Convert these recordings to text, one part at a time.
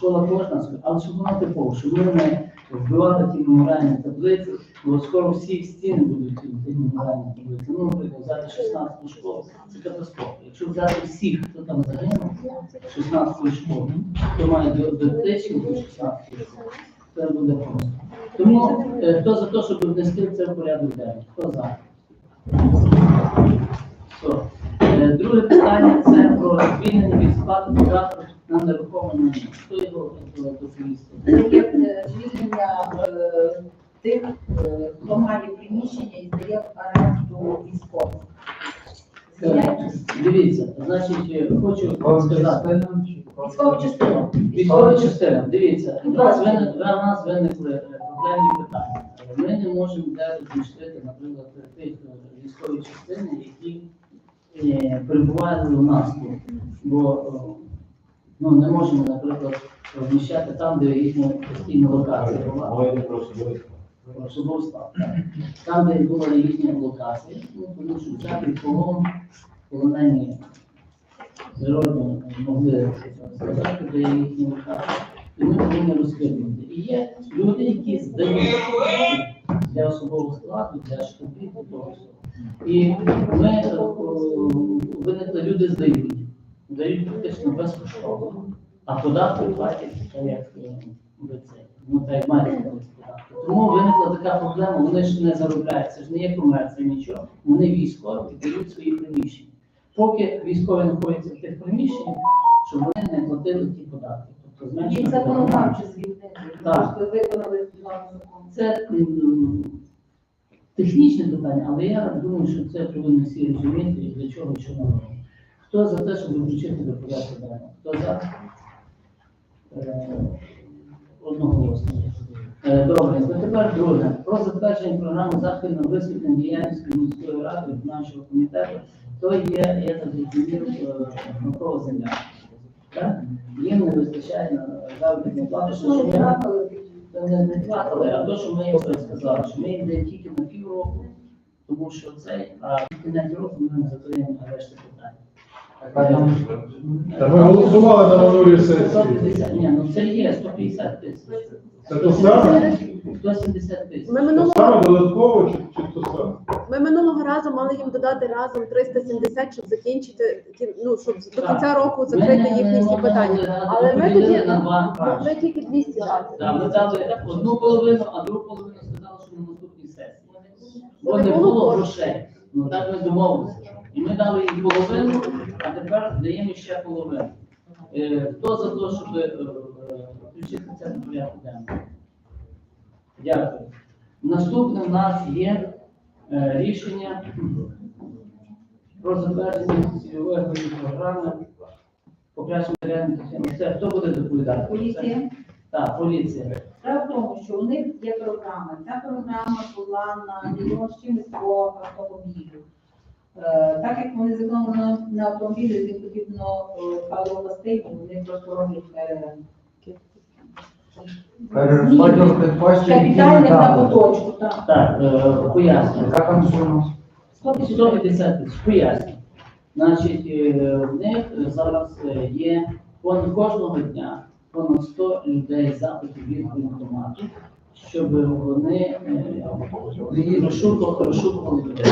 школа кожна, але щоб вона типово, щоб ми не вбивали ті меморіальні таблиці, бо скоро всі стіни будуть ті меморіальні таблиці. Ну, наприклад, взяти 16 школу, це катастрофа. Якщо взяти всіх, хто там загинув, 16 школ, хто має до до аптечки до 16 школ, це буде просто. Тому е, хто за те, щоб внести це в порядок денний? Хто за? Е, Друге питання це про звільнення від сплати податку на нерухоме майно. Хто його е, звільнення е, тих, е, хто має приміщення і здає в оренду військових. Дивіться, значить, е, хочу вам сказати. військову частину. Військова частина, дивіться, у нас виник- у нас виникли проблемні питання. Ми не можемо де розмістити, наприклад, тих військові частини, які перебувають у нас тут. Бо ну, не можемо, наприклад, розміщати там, де їхня постійна локація була. Просто велике. Щоб був склад. Там, де була їхня локація, ну, тому що всякий полон, полонені природно могли сказати, де є їхня локація. І ми повинні розкидувати. І є люди, які здають для особового складу, для штабів, для того всього. І ми е, о, виникли, люди здають, дають фактично безкоштовно, а податки платять так, як е, ви це. Ну, так мають. Тому виникла така проблема, вони ж не заробляють, це ж не є комерція, нічого. Вони військові дають свої приміщення. Поки військові знаходяться в тих приміщеннях, щоб вони не платили ті податки. Тобто Їх законодавчо звільнити. Так. Просто виконали закону. це м, технічне питання, але я думаю, що це повинні всі розуміти, і для чого і ми робимо. Хто за те, щоб включити до порядку денного? Хто за? Е, Одноголосно. Е, Добре, то тепер друге. Про затвердження програми на висвітлення діяльності міської ради нашого комітету. То є, я так зрозумів, е, наукова земля. Так? Їм не вистачає на заробітну плату, що ми не, не платили, а то, що ми їм сказали, що ми їм даємо тільки на півроку, тому що цей, а в кінець року ми не закриємо решти питань. Ми голосували на минулій сесії. 150, ні, ну це є 150 тисяч. Це то саме? 170 тисяч. Ми То минулого, саме додатково чи, чи то саме? ми минулого разу мали їм додати разом 370, щоб закінчити кі- ну, щоб до кінця року закрити їхні всі питання. Але ми тоді на два ми, тільки 200 дати. Да, ми дали одну половину, а другу половину сказали, що на наступній сесії. Бо не було грошей. Ну так ми домовилися. І ми дали їм половину, а тепер даємо ще половину. Е, Хто за те, щоб е, включити це на порядок денний? Дякую. Наступне в нас є е, рішення про затвердження цільової програми покращення реальних Це хто буде доповідати? Поліція. Так, поліція. Справа в тому, що у них є програма. Ця програма була на мільйон з чимось по автомобілю. Е, Так як вони зекономили на, на автомобілі, їм потрібно е, паливо-мастильні, вони просто роблять е, капітальних на поточку. Так. Так, пояснюю. Яка там сума? 150 тисяч, пояснюю. Значить, в них зараз є понад кожного дня понад 100 людей запитів від воєнкомату, щоб вони е, розшукували, людей.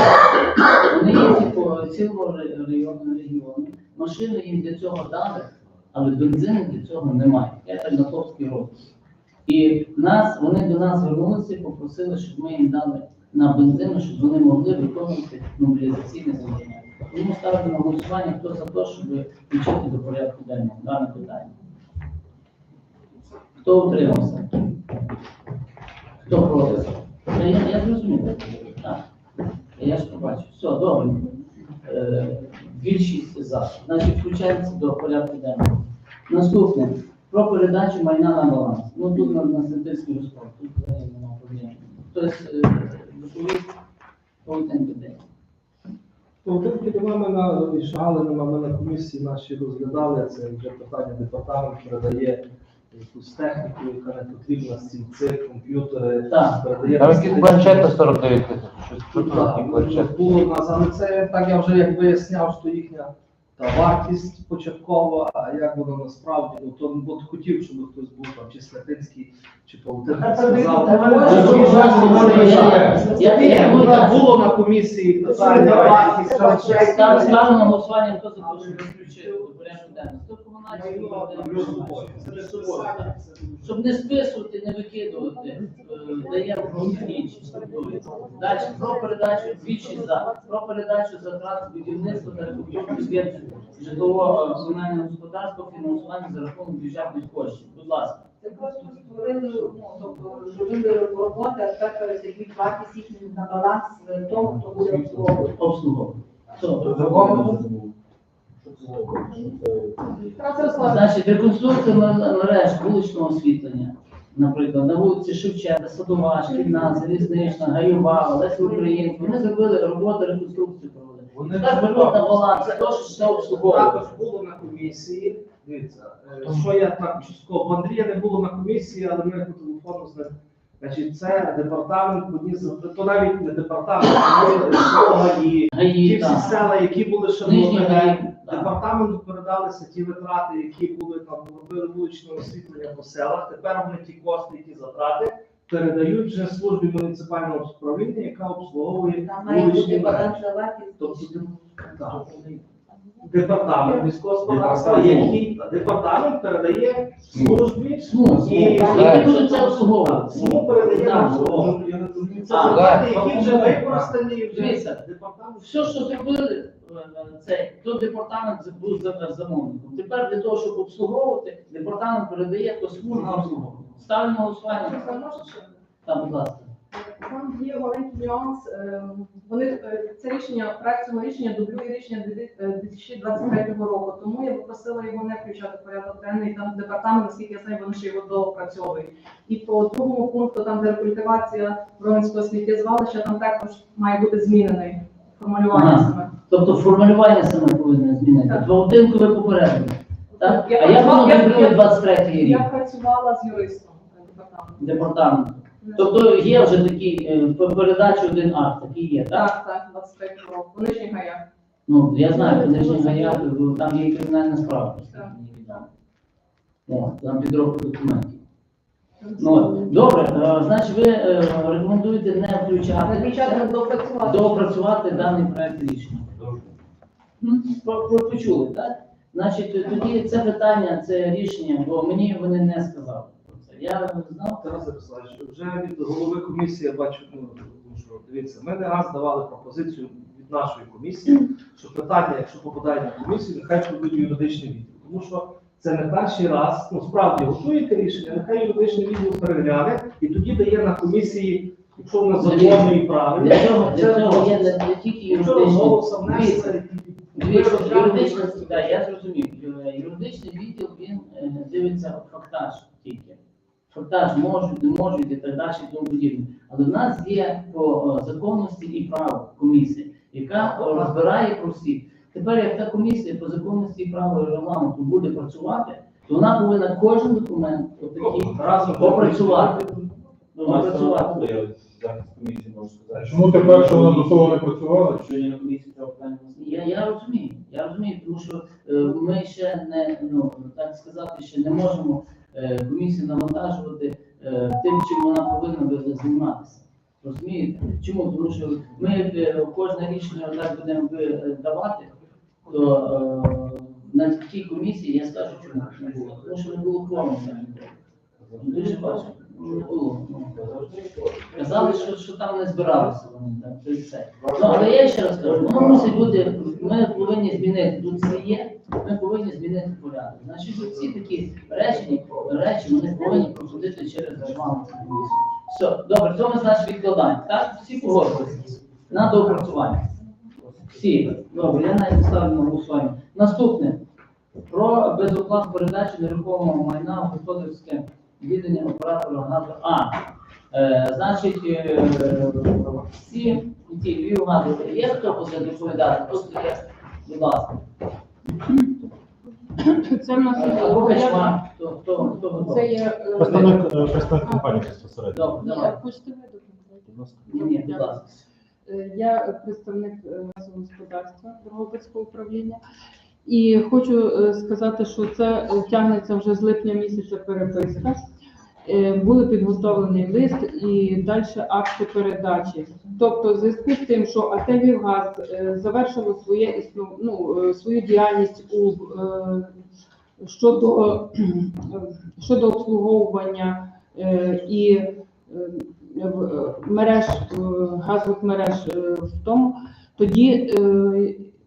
Вони є по цілому району регіону. Машини їм для цього дали, але бензину для цього немає. Я так на топський року. І нас, вони до нас звернулися і попросили, щоб ми їм дали на бензину, щоб вони могли виконувати мобілізаційне завдання. Тому ставити на голосування, хто за те, щоб включити до порядку денного дане питання. Хто утримався? Хто проти? Та Я, я зрозумів. Так. Я ж побачив. Все, добре. Е, більшість за. Значить, включається до порядку денного. Наступне. Про передачу майна на баланс. Ну тут на, на синтетичний розпад, тут взагалі немає проблем. Хтось е, доповість по один день. Ну, тут до мене на Шагалинова, ми на комісії наші розглядали, це вже питання департамент передає якусь техніку, яка не потрібна, стільці, комп'ютери, Так. передає. Там якісь планшети 49 тисяч. Що- Що це Так, планшети? було в нас, але це так я вже як виясняв, що їхня та вартість початкова, а як воно насправді, ну то от хотів, щоб хтось був там чи Слятинський, чи Павлутин сказав. Ну було на комісії питання вартість. Ставлю на голосування, хто за те, щоб включити у. Щоб не списувати, не викидувати, е, даємо структури. Далі про передачу двічі за про передачу затрат будівництва та реконструкцію житлового е, комунального господарства фінансування за рахунок бюджетних коштів. Будь ласка. Це просто створили, ну, тобто, зробили роботи, а тепер пересадіть вартість їхню на баланс тому, хто буде обслуговувати. Обслуговування. Трансфер Значить, реконструкція мереж вуличного освітлення, наприклад, на вулиці Шевченка, Садова, Шкільна, Залізнична, Гайова, Лесі Українки. Вони зробили роботу реконструкцію провели. Вони Так на баланс, це теж все обслуговує. Також було на комісії. Дивіться, е, що я так частково. В Андрія не було на комісії, але ми по телефону з ним. Значить, це департамент поніс, то навіть не департамент, а і ті Гаї, всі так. села, які були Нижні шановні. Гаї. Департаменту передалися ті витрати, які були там робили вуличне освітлення по селах. Тепер вони ті кошти, які затрати, передають вже службі муніципального управління, яка обслуговує Там має вуличні бути мережі. Тобто, так. Департамент міського господарства, який департамент передає службі Сму, і які будуть це обслуговувати. Сму передає Так. обслуговування. Це затрати, які вже використані і вже Дивіться, департамент. Все, що зробили, е, це то департамент був за- замовником. Тепер для того, щоб обслуговувати, департамент передає по службу на голосування. Там, будь ласка. Там є маленький нюанс. е, Вони е, це рішення, проект цього рішення дублює рішення е, 2023 року. Тому я попросила його не включати в порядок денний. Там департамент, наскільки я знаю, вони ще його доопрацьовують. І по другому пункту, там де рекультивація Бронського сміттєзвалища, там також має бути змінений формулювання саме. Тобто формулювання саме повинне змінити. Так. Двогодинкове попередньо. Так? Я А як воно дублює я- 23 рік Я працювала з юристом департаменту. департаменту? Тобто є вже такий е, передачі один акт, такий є, так? Так, так, 23 року. По нижніх гаях. Ну, я знаю, в Нижній Гаях, там є кримінальна справа. Так. О, там підробка документів. Ну, добре, е, значить ви е, рекомендуєте не включати, допрацювати. даний проект рішення. Про- Почули, так? Значить, тоді це питання, це рішення, бо мені вони не сказали про це. Я знав, Тарас Ярославович, вже від голови комісії я бачу, ну, що дивіться, ми не раз давали пропозицію від нашої комісії, що питання, якщо попадає на комісію, нехай проведуть юридичний відділ. Тому що це не перший раз, ну справді готуєте рішення, нехай юридичний відділ перегляне і тоді дає на комісії, якщо воно законно і правильно, для цього, це для цього просто. є не, не тільки Якщо юридичні. Дивіться, Дивіться, да, я зрозумів. Юридичний відділ він е, дивиться фактаж тільки. Фактаж можуть, не можуть і так далі і тому подібне. Але в нас є по е, законності і праву комісія, яка розбирає про всіх. Тепер, як та комісія по законності і праву і регламенту буде працювати, то вона повинна кожен документ отакий попрацювати. Попрацювати. Захист комісії можу сказати. чому тепер, що вона до того не працювала? Що я на комісії цього питання. Я, я розумію, я розумію, тому що е, ми ще не, ну, так сказати, ще не можемо е, комісію навантажувати е, тим, чим вона повинна би займатися. Розумієте? Чому? Тому що ми е, кожне рішення так будемо ви- давати, то е, на тій комісії я скажу, чому не було. Тому що не було кворуму. Дуже важко. Не було. ну. Казали, що, що там не збиралися вони, так, то й все. Ну, але я ще раз кажу, воно мусить бути, ми повинні змінити, тут це є, ми повинні змінити порядок. Значить, ці такі речі, речі, вони повинні проходити через регламент комісію. Все, добре, то ми, значить, відкладаємо, так? Всі погодилися на доопрацювання. Всі. Добре, я навіть ставлю на голосування. Наступне. Про безоплатну передачу нерухомого майна в господарське віддання оператора газу. А, е, значить, е, всі ті Львів газу, є хто буде доповідати? Просто є, будь ласка. Це в нас хто, хто, хто готовий? Це є е, Представник, е, представник компанії безпосередньо. Добре, давай. Хочете ви доповідати? Ні, ні, будь ласка. Е, Я представник е, газового господарства Дрогобицького управління. І хочу е, сказати, що це е, тягнеться вже з липня місяця переписка. Е, Були підготовлений лист і далі акти передачі. Тобто, в зв'язку з тим, що АТ «Львівгаз» е, завершило своє ну, свою діяльність у щодо, щодо обслуговування і мереж газових мереж в тому, тоді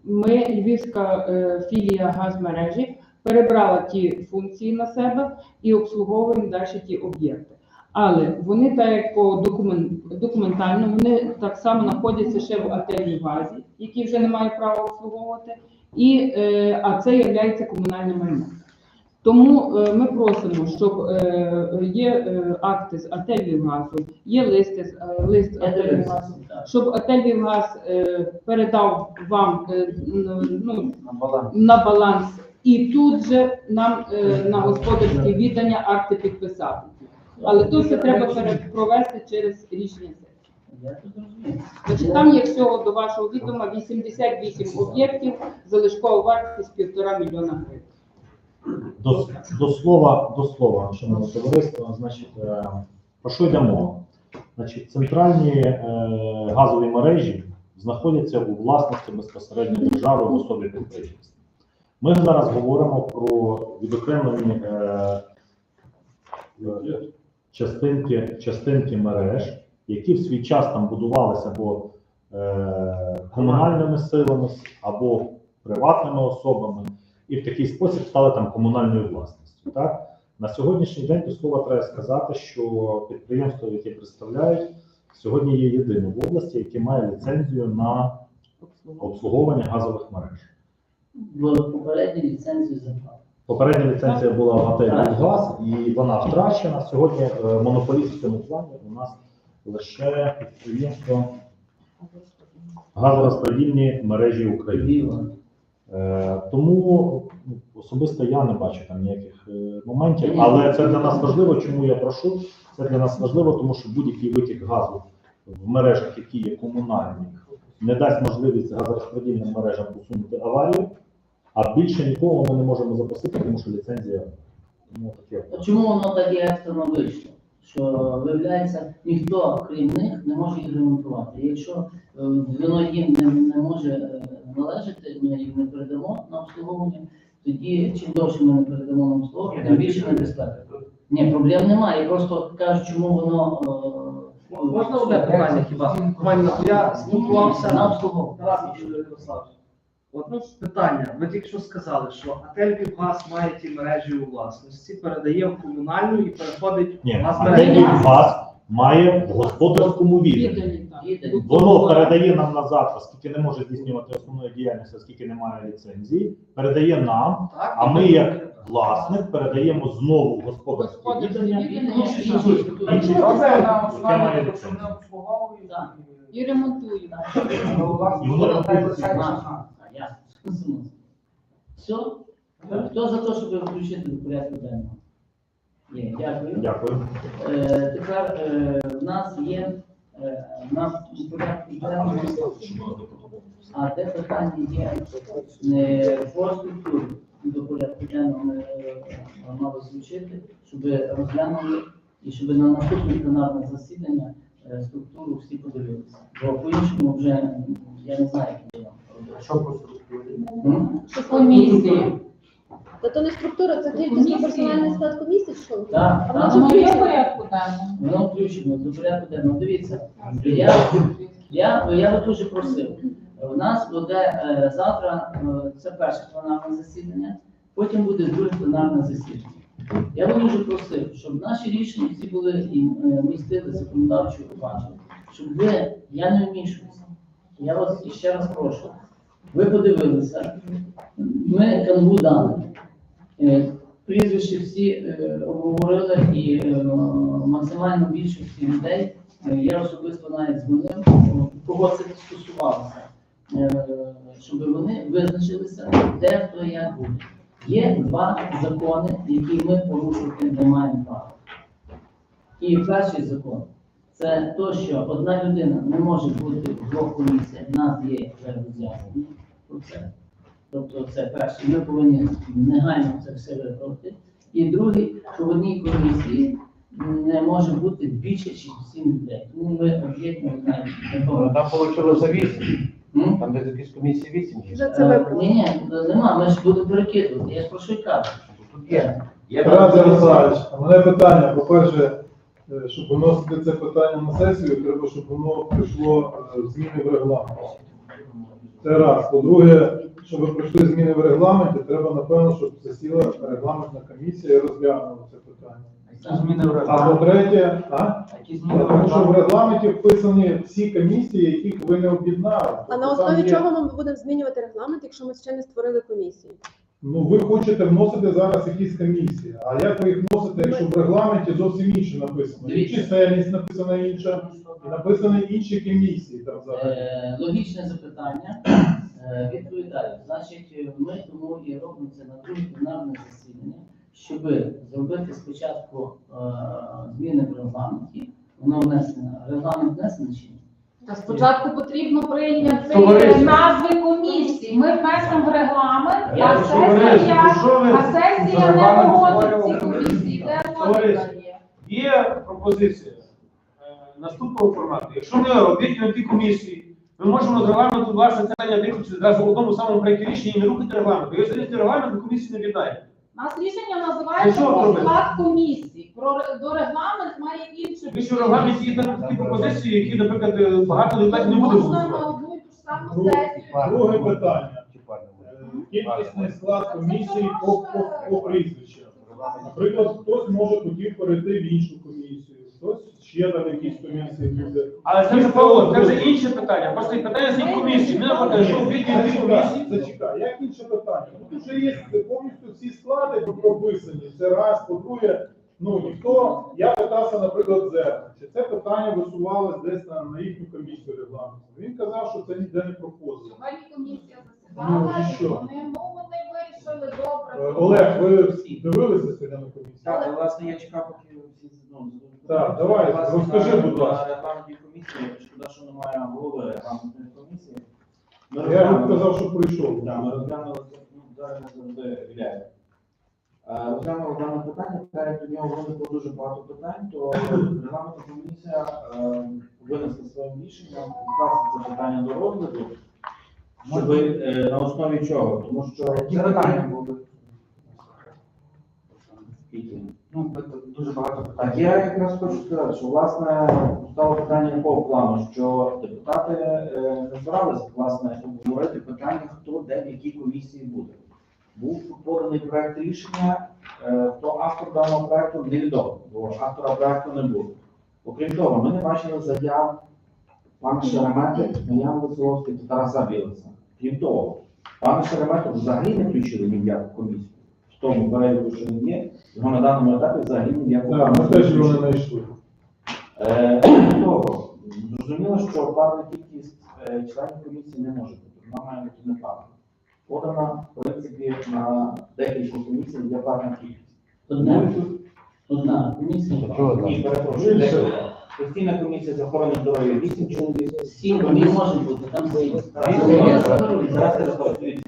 ми, Львівська е, філія газмережі, перебрала ті функції на себе і обслуговуємо далі ті об'єкти. Але вони так як по докумен, документально, вони так само знаходяться ще в ательній базі, які вже не мають права обслуговувати, і, е, а це є комунальним майном. Тому е, ми просимо, щоб е, є е, акти з АТ «Львівгазу», є листи з лист Я АТ дивлюся. «Львівгазу», Так. щоб АТ «Львівгаз» е, передав вам е, ну, На баланс. на баланс, і тут же нам на господарське віддання акти підписати. Але тут це треба провести через рішення сесії. Там є всього до вашого відома 88 об'єктів, залишкова вартість півтора мільйона гривень. До, до слова, до слова, шановне товариство, значить, е, про що йде мова? Значить, центральні е, газові мережі знаходяться у власності безпосередньо держави в особі підприємств. Ми зараз говоримо про відокремлені е, частинки, частинки мереж, які в свій час там будувалися або е, комунальними силами, або приватними особами і в такий спосіб стали там комунальною власністю. Так? На сьогоднішній день до слова треба сказати, що підприємство, яке представляють, сьогодні є єдине в області, яке має ліцензію на обслуговування газових мереж. Попередню ліцензію забрали. Попередня ліцензія була в готелі «Газ» і вона втрачена. Сьогодні е, монополіст в цьому плані у нас лише підприємство газорозподільні мережі України. Е, Тому ну, особисто я не бачу там ніяких е, моментів, але це для нас важливо. Чому я прошу? Це для нас важливо, тому що будь-який витік газу в мережах, які є комунальні, не дасть можливість газорозподільним мережам усунути аварію, а більше нікого ми не можемо запросити, тому що ліцензія тому таке. Чому воно так і екстрено вийшло? Що виявляється, ніхто крім них не може їх ремонтувати. Якщо е, воно їм не, не може належати, ми їх не передамо на обслуговування, тоді чим довше ми не передамо на обслуговування, тим більше небезпека. Ні, проблем немає. Я просто кажу, чому воно е, Можна одне питання хіба? Я спілкувався на обслуговування. Ну, питання. Ви тільки що сказали, що АТ «Львівгаз» має ті мережі у власності, передає в комунальну і переходить Ні, в а газмережі. Має в господарському. Віддані. Воно передає нам назад, оскільки не може здійснювати основної діяльності, оскільки немає ліцензії, передає нам, а ми як власник передаємо знову в господарське. Інші має ліцензію. І воно ремонтується. Все? Хто за те, щоб включити до порядку денного? Є, дякую. Дякую. Е, тепер е, в нас є е, в нас у порядку денному, а де питання є е, по структурі до порядку денного ми е, мали звучити, щоб розглянули і щоб на наступне пленарне засідання е, структуру всі подивилися. Бо по-іншому вже м, я не знаю, як я Що по структурі? М? Комісії. Та то не структура, це тільки персональний склад комісії, що? Так, А воно вже включено. порядку денному. Воно включено до порядку денного. Дивіться, я, я, я би дуже просив. У нас буде е, завтра, е, це перше пленарне засідання, потім буде друге пленарне засідання. Я би дуже просив, щоб наші рішення всі були і е, містили законодавчу бачення, щоб ви, я не вмішуюся. Я вас ще раз прошу. Ви подивилися, ми канву дали. Е, Прізвища всі е, обговорили і е, максимально більшості людей. Я особисто навіть дзвонив, кого це стосувалося, щоб вони визначилися, де хто як буде. Є два закони, які ми порушувати не маємо права. І перший закон це то, що одна людина не може бути в двох комісіях. В нас є вже роз'яснення про це. Тобто це перше, ми повинні негайно це все виправити. І другий, що в одній комісії не може бути більше, ніж сім людей. Тому ми об'єднуємо навіть. Там вийшло за 8. Там десь якісь комісії 8 є. Вже це Е. Ні, ні, нема, ми ж будемо перекидувати. Я ж про що й кажу. Тут є. Тарас Ярославович, а мене питання, по-перше, е, щоб виносити це питання на сесію, треба, щоб воно прийшло е, в зміни в регламент. Це раз. По-друге, щоб прийшли зміни в регламенті, треба, напевно, щоб засіла регламентна комісія і розглянула це питання. Зміни в А по-третє, а? Які зміни в Тому що в регламенті? регламенті вписані всі комісії, яких ви не об'єднали. А Тобто на там основі є- чого ми будемо змінювати регламент, якщо ми ще не створили комісію? Ну, ви хочете вносити зараз якісь комісії, а як ви їх вносите, якщо в регламенті зовсім інше написано? І Дивіться. чисельність написана інша, і написані інші комісії там зараз. Е, Логічне запитання. Е, Відповідаю. Значить, е, ми тому і робимо це на друге пленарне засідання, щоб зробити спочатку е, зміни в регламенті. Воно внесено. Регламент внесений чи ні? Та спочатку потрібно прийняти Товариство. назви комісій. Ми внесемо в регламент, а сесія, що ви а сесія не регламент погодить створювали? ці комісії. Де Товариство. є? Є пропозиція е, наступного формату. Якщо ми об'єднуємо ті комісії, ми можемо з регламенту власне питання виключити зразу в одному самому проєкті рішення і не рухати регламент. Ви змінити регламент, ми комісію не об'єднаємо. Нас рішення Ну, називається що про робити? склад комісій. Про до регламент має інше. Тому що в регламенті є там такі пропозиції, які, наприклад, е, багато депутатів не буде Можна на голосувати. одну і ту ж саму Друге- сесію. Друге питання. Е, Кількісний склад комісії по, по, по прізвищам. Наприклад, хтось може хотів перейти в іншу комісію, хтось ще там якісь комісії буде. Але це вже Павло, це вже інше питання. Просто питання з комісії. Ми, наприклад, що об'єднуємо ті комісії, зачекай, як інше питання? Ну, Тут вже є повністю всі склади прописані. Це раз, по-друге, ну ніхто, я питався, наприклад, Зерна, чи це питання висувалось десь на, на їхню комісію регламенту. Він казав, що це ніде не проходило. Сьогодні комісія Ну, засідала, і що? і вони, ну, добре. Е, Олег, ви дивилися сьогодні на комісію? Так, власне, я чекав, поки всі ну, Так, давай, власне, розкажи, на- будь ласка. На регламентній комісії, шкода, що немає голови регламентної комісії. Ми Я розглянули- йому казав, що прийшов. Так, ми розглянули ну, зараз не завжди віляє. Е, Розглянули дане питання, так як до нього виникло дуже багато питань, то регламентна комісія е, винесла своїм рішенням вкласти це питання до розгляду, щоб е, на основі чого? Тому що Які питання були? Ну, дуже багато питань. Так, я якраз хочу сказати, що власне стало питання якого плану, що депутати е, не збиралися власне обговорити питання, хто де в якій комісії буде. Був поданий проект рішення, е, хто автор даного проекту невідомо, бо автора проекту не було. Окрім того, ми не бачили заяв пана Шеремети, Веселовський та Тараса Білеса. Крім того, пана Шеремету взагалі не включили ні в яку комісію. В тому переліку, що він є, його на даному етапі взагалі ні в яку Так, ми теж його не знайшли. Е, Крім того, зрозуміло, що певна кількість е, членів комісії не може бути. Вона має бути неправильна. Подана, в принципі, на декілька комісій для певна кількість. Одна, одна комісія. Ні, перепрошую, декілька. Постійна комісія з охорони здоров'я 8 чоловік. Сім не може бути, там. Зараз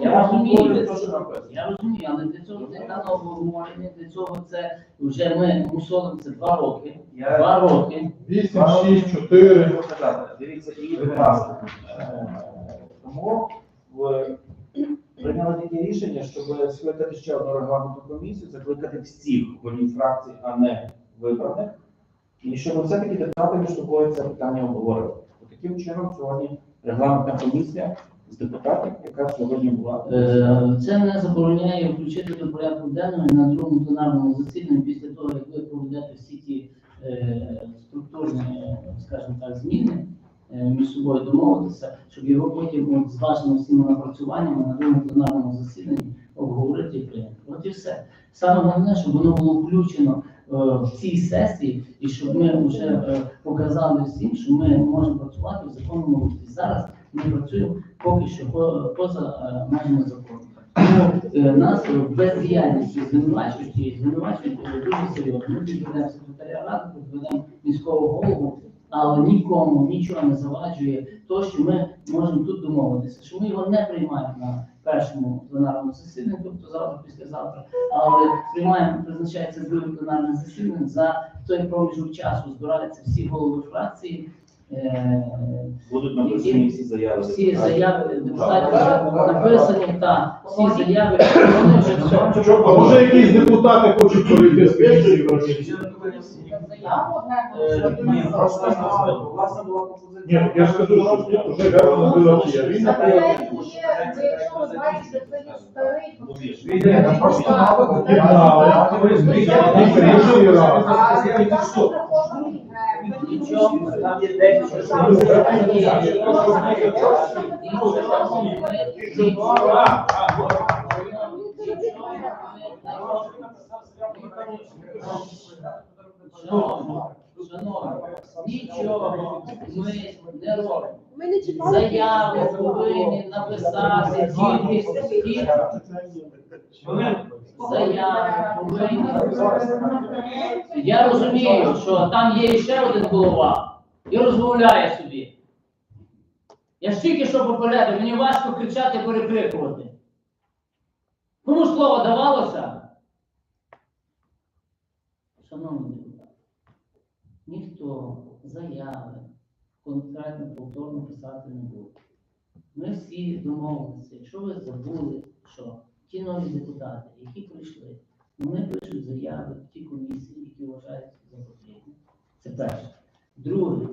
я розумію, те, що написано. я розумію, але для цього це на обговорення, для цього це вже ми мусолимо це два роки. Я- Два роки. 8, 6, 4. Хочу сказати, Дивіться, і. Е, Тому в прийняли таке рішення, щоб скликати ще одну регламентну комісію, закликати всіх голів фракцій, а не вибраних, і щоб все-таки депутати між собою це питання обговорили. Таким чином, сьогодні регламентна комісія з депутатів, яка сьогодні була. Е, Це не забороняє включити до порядку денного на другому пленарному засіданні після того, як ви проведете всі ті е, структурні, е, скажімо так, зміни, е, між собою домовитися, щоб його потім з вашими всіма напрацюваннями на другому пленарному засіданні обговорити і прийняти. От і все. Саме головне, щоб воно було включено в цій сесії, і щоб ми вже е, показали всім, що ми можемо працювати в законному руслі. Зараз ми працюємо поки що поза е, межами закону. Е, нас в бездіяльності звинувачують і звинувачують е, дуже серйозно. Ми підведемо секретаря ради, підведемо міського голову, Але нікому нічого не заваджує то, що ми можемо тут домовитися, що ми його не приймаємо на першому пленарному засіданні, тобто завтра, післязавтра, але приймаємо, призначається друге пленарне засідання за той проміжок часу. Збираються всі голови фракції. е, Будуть написані всі заяви. всі заяви депутатів написані, та всі заяви, все. А може якісь депутати хочуть комісії? Е, Ні, я ж кажу, що вже Герман Григорович, а він наприклад, Якщо ви бачите, це є старий, то Ні, просто мало Об'єднали. Нічого, там є декілька. Шановні, шановні, нічого ми не робимо. Ми не. Заяви повинні написати тільки скільки заяви повинні написати. Я розумію, що там є ще один голова і розмовляє собі. Я ж тільки що попередив, мені важко кричати, перекрикувати. Кому слово давалося? Шановні ніхто заяви конкретно повторно писати не буде. Ми всі домовилися, якщо ви забули, що ті нові депутати, які прийшли, вони пишуть заяви в ті комісії, які вважають за потрібне. Це перше. Друге,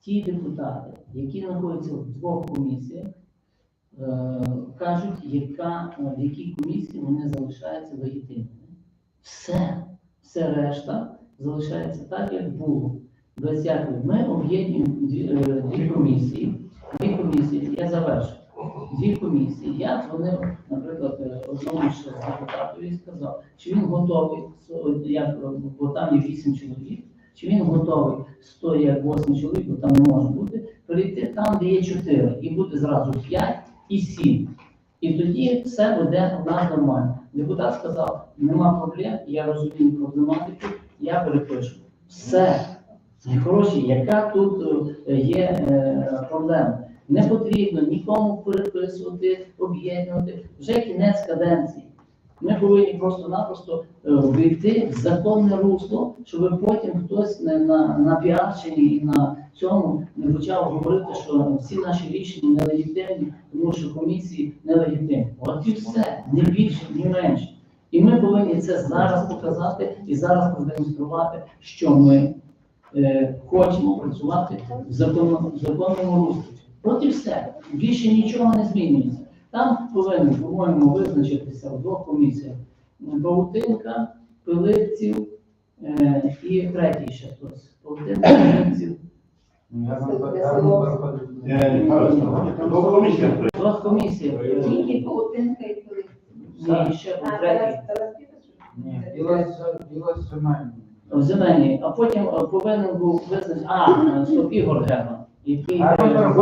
ті депутати, які знаходяться в двох комісіях, е, кажуть, яка, е, в якій комісії вони залишаються легітимними. Все, все решта залишається так, як було. Без всякої. Ми об'єднуємо дві, е, дві комісії. Дві комісії, я завершу. Дві комісії. Я дзвонив, наприклад, е, одному з депутатів і сказав, чи він готовий, як, е, бо там є вісім чоловік, чи він готовий, стоя як восьми чоловік, бо там не може бути, перейти там, де є чотири, і буде зразу п'ять і сім. І тоді все буде нас нормально. Депутат сказав, нема проблем, я розумію проблематику, я перепишу. Все. Хороші, яка тут е, є е, проблема? Не потрібно нікому переписувати, об'єднувати. Вже кінець каденції. Ми повинні просто-напросто е, вийти в законне русло, щоб потім хтось не на, на піарчині і на цьому не почав говорити, що всі наші рішення нелегітимні, тому що комісії нелегітимні. От і все, не більше, ні менше. І ми повинні це зараз показати і зараз продемонструвати, що ми е, хочемо працювати в законному, в законному руслі. От і все. Більше нічого не змінюється. Там повинні, по-моєму, визначитися в двох комісіях. Паутинка, Пилипців е, і третій ще хтось. Паутинка, Пилипців. Двох комісіях. е, Тільки паутинка і коли. Ні, ще був третій. Ні, діло сімейне. В зелені, а потім е, повинен був визначити, а, е, стоп, Ігор Герман, який А, Ігор,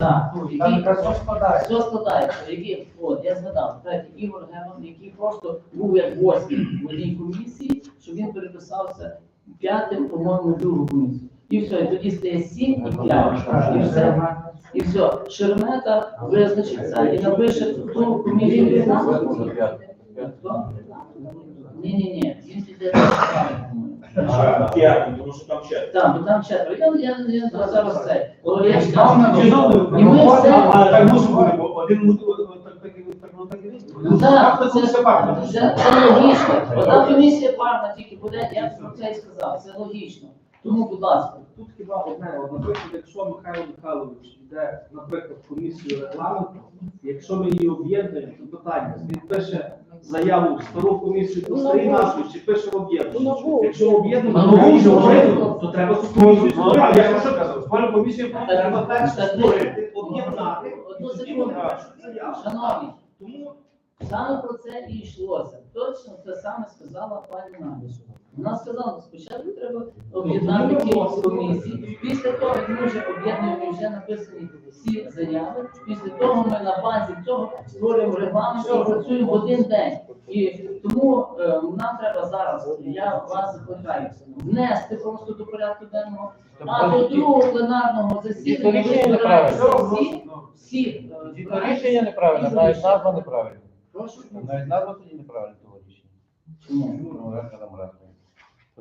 так, Там який все складається. все складається, який, от, я згадав, третій Ігор Герман, який просто був як восьмий в одній комісії, що він переписався п'ятим, по-моєму, в другу комісію. І все, і тоді стає сім і п'ять. І все. І все. Шермета визначиться і напише ту комісію. Хто? Ні, ні, ні, він піде на тому що там. Так, бо там четверо. Я, я, я зараз це. Я ж І ми все- Але так бути, бо один мусить так, ну, так це, це, це логічно. Одна комісія парна тільки буде, я про це і сказав, це логічно. Тому, будь ласка. Тут хіба одне, наприклад, якщо Михайло Михайлович йде, наприклад, в комісію регламенту, якщо ми її об'єднуємо, то питання, він пише заяву в стару комісію по старій назві, чи пише в об'єднанню. Якщо об'єднуємо, Ну, то нову вже вже то треба комісію Ну, я про що казав? Комісію. Треба перше створити, об'єднати, Одну секунду. Шановні, Тому саме про це і йшлося. Точно те саме сказала пані Надя. Вона сказала, спочатку треба об'єднати кількість комісій. Після того, як ми вже об'єднуємо вже написані всі заяви, після того ми на базі цього створюємо регламент і працюємо в один день. І тому е, нам треба зараз, я вас закликаю, внести просто до порядку денного, а до другого пленарного засідання ви рішення збираєте всі, всі е, Рішення неправильне, навіть назва неправильна. Прошу. Навіть назва тоді неправильна того рішення. Чому? Ну, як там разом.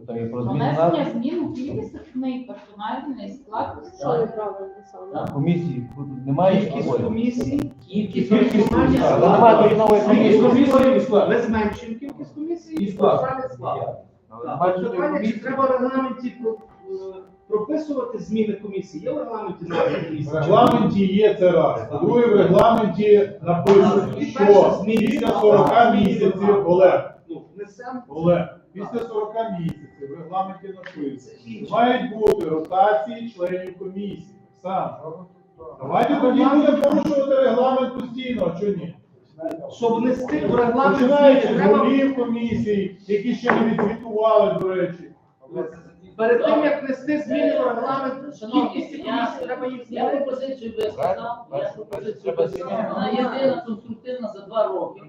Тобто про зміну Внесення змін у кількісний персональний склад. Що неправильно саме? Так. комісії. Немає Кількість такої. комісій, Кількість немає нової Кількість комісії. комісії і склад. Ми зменшуємо кількість комісій І і склад. персональний склад. Але немає от Питання, чи комісії. треба в регламенті про- е, прописувати зміни комісії? Є в регламенті назви В регламенті є це раз. По-друге, в регламенті написано, що після 40 місяців, Олег, Ну, внесемо. Олег, після 40 місяців в регламенті написано, мають бути ротації членів комісії. Сам. Давайте тоді будемо порушувати регламент постійно, а чого ні? Щоб внести в регламент Починаючи з голів комісій, які ще не відзвітували, до речі. перед тим, як внести зміни в регламент, Шановні, кількість я- комісій треба їх Я змінити. пропозицію би сказав, я пропозицію Треба би сказав. Вона єдина конструктивна за два роки,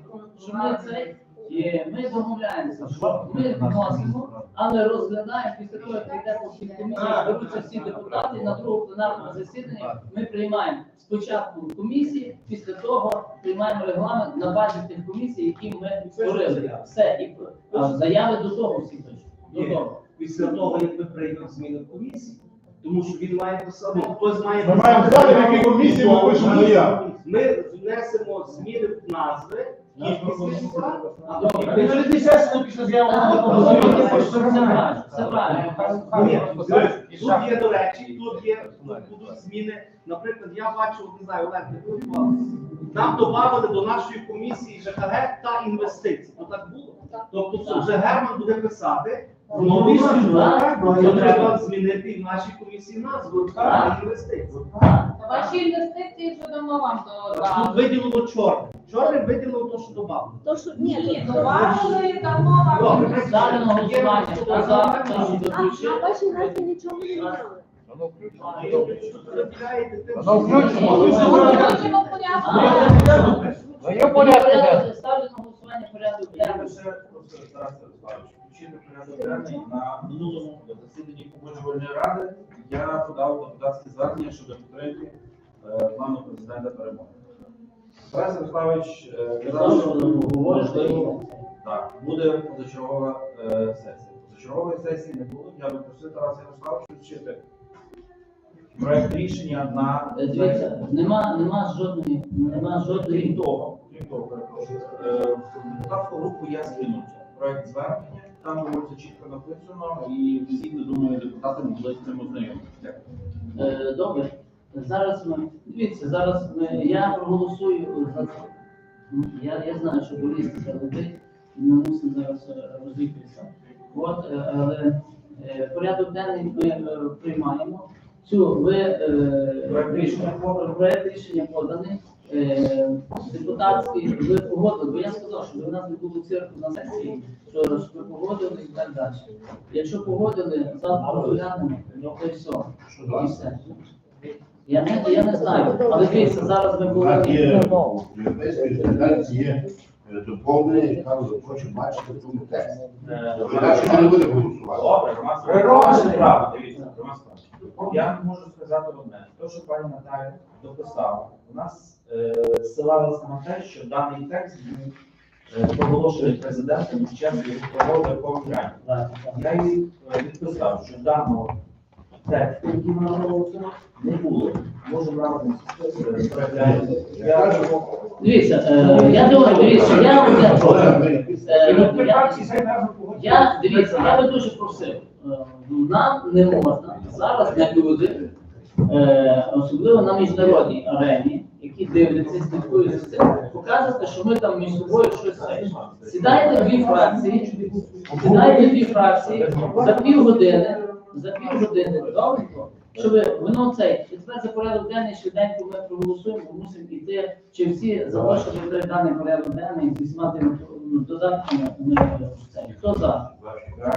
що ми цей, і ми домовляємося, що ми вносимо, але розглядаємо після того, як прийде по всіх комісіях, всі депутати, і на другому пленарному засіданні ми приймаємо спочатку комісії, після того приймаємо регламент на базі тих комісій, які ми створили. Все, і заяви до того всі пишуть. Після того, як ми приймемо зміни в комісії, тому що він має писати, хтось має Ми маємо знати, в якій комісії ми пишемо заяву. Ми внесемо зміни в назви, тут є, до речі, тут є, будуть зміни. Наприклад, я бачу, не знаю, Олег, не Нам додали до нашої комісії ЖКГ та інвестиції. То так було? Тобто вже Герман буде писати в новій службах, то треба змінити і в нашій комісії назву та інвестиції. Ваші інвестиції вже давно вам Тут додали. виділило чорне. Чорне виділило те, що додали. То, що, ні, Ні, то- добавили давно вам. Добре, інвестиції. Ставлю на голосування. Хто за, прошу А, на заключити. вашій назві нічого не міняли. Воно Воно включено. Включимо в порядку. А, Ну, є порядок денний. Ставлю на голосування порядок денний. Я ще просто Тарас Ярославович, включити порядок денний на минулому засіданні погоджувальної ради. Я подав депутатське звернення щодо підтримки е, плану президента перемоги. Тарас Ярославович е, казав, що можливо так, буде позачергова е, сесія. Позачергової сесії не було. Я би просив Тараса Ярославовича включити проект рішення на Дивіться, нема, нема жодної, нема жодної. того, перепрошую, е, в депутатську групу я скинув проект звернення, там говориться чітко написано, і всі, думаю, депутати могли з цим ознайомитися. Е, Добре. Зараз ми, дивіться, зараз ми, я проголосую за це. Я, я знаю, що болістика летить, ми мусимо зараз е. От, е, але порядок денний ми приймаємо. Цю ви рішення. проект рішення поданий. Е, депутатський ви погодили, бо я сказав, що у нас не було цирку на сесії, що ж ви погодили і так далі. Якщо погодили, завтра розглянемо, то й все. І все. Я не, я не знаю, але дивіться, зараз ми були. є в є е, доповнення, яка хоче бачити в тому тексті. Іначе ми не будемо голосувати. Добре, громадська громадська справа, дивіться, громадська справа. Я можу сказати одне. Те, що пані Наталя дописала, у нас е, ссилалися на те, що даний текст був е, проголошений президентом під час його так. Я їй е, відписав, що даного тексту, який вона проголосила, не було. Можемо разом переглянути. Я Дивіться, е, я думаю, дивіться, я одне прошу. Е, я- Я дивіться, я би дуже просив, е, нам не можна зараз як люди, е, особливо на міжнародній арені, які дивляться слідкують за цим, показувати, що ми там між собою щось. Сідайте дві фракції, сідайте дві фракції за півгодини, за півгодини, добренько, щоб воно цей, і тепер за порядок денний швиденько ми проголосуємо, мусимо йти, чи всі вибрати даний порядок денний з усіма тими ну, додатками. Хто за?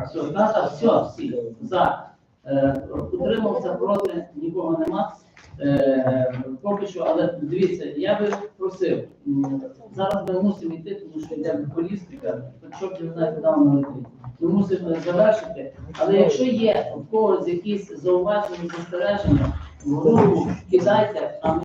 Все, все, всі за. Е, Утримався проти, нікого нема. Е, поки що, але дивіться, я би просив, зараз ми мусимо йти, тому що йде полістика, щоб не знати, куди вона летить. Ми мусимо завершити. Але якщо є в когось якісь зауваження, застереження, в кидайте, а ми